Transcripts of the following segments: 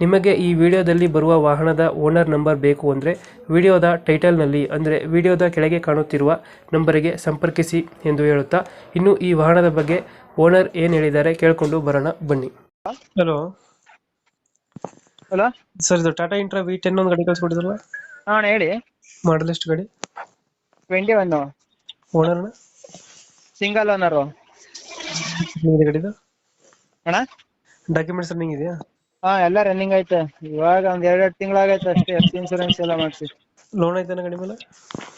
ನಿಮಗೆ ಈ ವಿಡಿಯೋದಲ್ಲಿ ಬರುವ ವಾಹನದ ಓನರ್ ನಂಬರ್ ಬೇಕು ಅಂದರೆ ವಿಡಿಯೋದ ಟೈಟಲ್ನಲ್ಲಿ ಅಂದರೆ ವಿಡಿಯೋದ ಕೆಳಗೆ ಕಾಣುತ್ತಿರುವ ನಂಬರಿಗೆ ಸಂಪರ್ಕಿಸಿ ಎಂದು ಹೇಳುತ್ತಾ ಇನ್ನು ಈ ವಾಹನದ ಬಗ್ಗೆ ಓನರ್ ಏನು ಹೇಳಿದ್ದಾರೆ ಕೇಳಿಕೊಂಡು ಬರೋಣ ಬನ್ನಿ. ಹಲೋ ಹಲೋ ಸರ್ ಇದು ಟಾಟಾ ಇಂಟ್ರಾ ವಿ ಟೆನ್ ಒಂದು ಗಾಡಿ ಕಳಿಸ್ಕೊಟ್ಟಿದ್ರಲ್ಲ? ಹಾ ಅಣ್ಣ ಹೇಳಿ. ಮಾಡಲ್ ಎಷ್ಟು ಗಾಡಿ? ಟ್ವೆಂಟಿ ಒನ್ ಓನರ್ನ ಸಿಂಗಲ್ ಓನರು ಇದೆ ಗಾಡಿದು? ಅಣ್ಣ? ಡಾಕ್ಯುಮೆಂಟ್ಸ್ ರನ್ನಿಂಗ್ ಇದೆಯಾ? ಹಾ ಎಲ್ಲ ರನ್ನಿಂಗ್ ಐತೆ ಇವಾಗ ಒಂದ್ ಎರಡ್ ತಿಂಗಳಾಗೈತೆ ಅಷ್ಟೇ ಎಫ್ ಇನ್ಸೂರೆನ್ಸ್ ಎಲ್ಲ ಮಾಡ್ಸಿ. ಲೋನ್ ಐತಾನ ಗಾಡಿ ಮೇಲೆ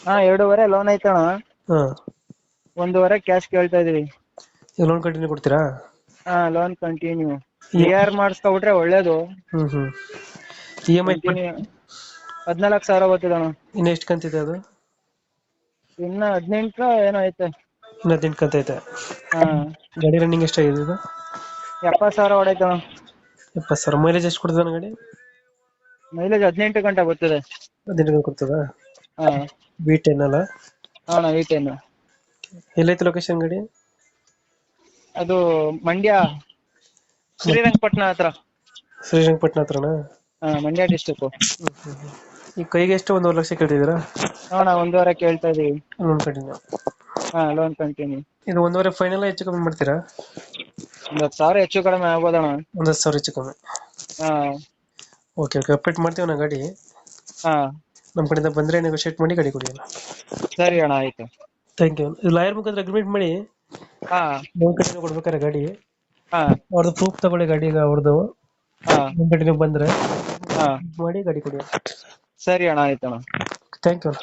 ಹಾ ಎರಡೂವರೆ ಲೋನ್ ಐತಣ್ಣ ಅಣ್ಣ. ಒಂದೂವರೆ ಕ್ಯಾಶ್ ಕೇಳ್ತಾ ಇದೀವಿ. ಲೋನ್ ಕಂಟಿನ್ಯೂ ಕೊಡ್ತೀರಾ? ಹಾ ಲೋನ್ ಕಂಟಿನ್ಯೂ ಕ್ಲಿಯರ್ ಮಾಡಿಸ್ಕೊಬಿಟ್ರೆ ಒಳ್ಳೇದು. Hmm hmm. E M I ಹದ್ನಾಲ್ಕು ಸಾವಿರ ಬರ್ತದಣ್ಣ ಇನ್ನು ಎಷ್ಟು ಕಂತಿದೆ ಅದು? ಇನ್ನ ಹದಿನೆಂಟು ಏನೋ ಐತೆ. ಇನ್ನು ಹದಿನೆಂಟು ಕಂತ ಐತೆ. ಹಾ. ಗಾಡಿ ರನ್ನಿಂಗ್ ಎಷ್ಟಾಗಿದೆ ಇದು? ಎಪ್ಪತ್ತು ಸಾವಿರ ಹೊಡೈತಣ್ಣ ಎಪ್ಪತ್ತು ಸರ್ ಮೈಲೇಜ್ ಎಷ್ಟು ಕೊಡ್ತದೆ ಗಾಡಿ ಮೈಲೇಜ್ ಹದಿನೆಂಟು ಗಂಟೆ ಬರ್ತದೆ. ಹದಿನೆಂಟು ಗಂಟೆ ಕೊಡ್ತದ? ಹಾ. ಬಿ ಟೆನ್ ಅಲ್ಲ? ಅಣ್ಣ ಟೆನ್ ಎಲ್ಲೈತೆ ಲೊಕೇಶನ್ ಗಾಡಿ? ಅದು ಮಂಡ್ಯ ಶ್ರೀರಂಗಪಟ್ಟಣ ಹತ್ರ. ಶ್ರೀರಂಗಪಟ್ಟಣ ಹತ್ರನಾ? ಹಾ ಮಂಡ್ಯ ಡಿಸ್ಟಿಕ್ ಈ ಕೈಗೆ ಎಷ್ಟು ಒಂದೂವರೆ ಲಕ್ಷ ಕೇಳ್ತಿದ್ದೀರಾ? ನೋಡ ಒಂದೂವರೆ ಕೇಳ್ತಾ ಇದೀವಿ. ಲೋನ್ ಕಂಟಿನ್ಯೂ ಹಾ ಲೋನ್ ಕಂಟಿನ್ಯೂ ಇದು ಒಂದೂವರೆ ಫೈನಲ್ ಹೆಚ್ಚು ಕಮ್ಮಿ ಮಾಡ್ತೀರಾ? ಒಂದ್ ಹತ್ತು ಸಾವಿರ ಹೆಚ್ಚು ಕಡಿಮೆ ಆಗ್ಬೋದಣ್ಣ. ಒಂದು ಹತ್ತು ಸಾವಿರ ಹೆಚ್ಚು ಕಮ್ಮಿ. ಹಾ. ಓಕೆ ಓಕೆ ಅಪ್ಡೇಟ್ ಮಾಡ್ತೀವಿ ನಾ ಗಾಡಿ. ಹಾ. ನಮ್ಮ ಕಡೆಯಿಂದ ಬಂದರೆ ನೆಗೋಷಿಯೇಟ್ ಮಾಡಿ ಗಾಡಿ ಕೊಡಿ ಸರಿ ಅಣ್ಣ ಆಯ್ತು. ಥ್ಯಾಂಕ್ ಯು ಲಾಯರ್ ಮುಖಾಂತರ ಅಗ್ರಿಮೆಂಟ್ ಮಾಡಿ. ಹಾ. ನಮ್ಮ ಕಡೆಯಿಂದ ಕೊಡ್ಬೇಕಾರೆ ಗಾಡಿ. ಹಾ. ಅವ್ರದ್ದು ಪ್ರೂಫ್ ತಗೊಳ್ಳಿ ಗಾಡಿ ಅವ್ರದ್ದು ಹಾ. ಕಡೆ ನೀವು ಬಂದರೆ. ಹಾಂ. ಮಾಡಿ ಗಾಡಿ ಕೊಡಿ ಸರಿ ಅಣ್ಣ ಆಯ್ತು ಅಣ್ಣ ಥ್ಯಾಂಕ್ ಯು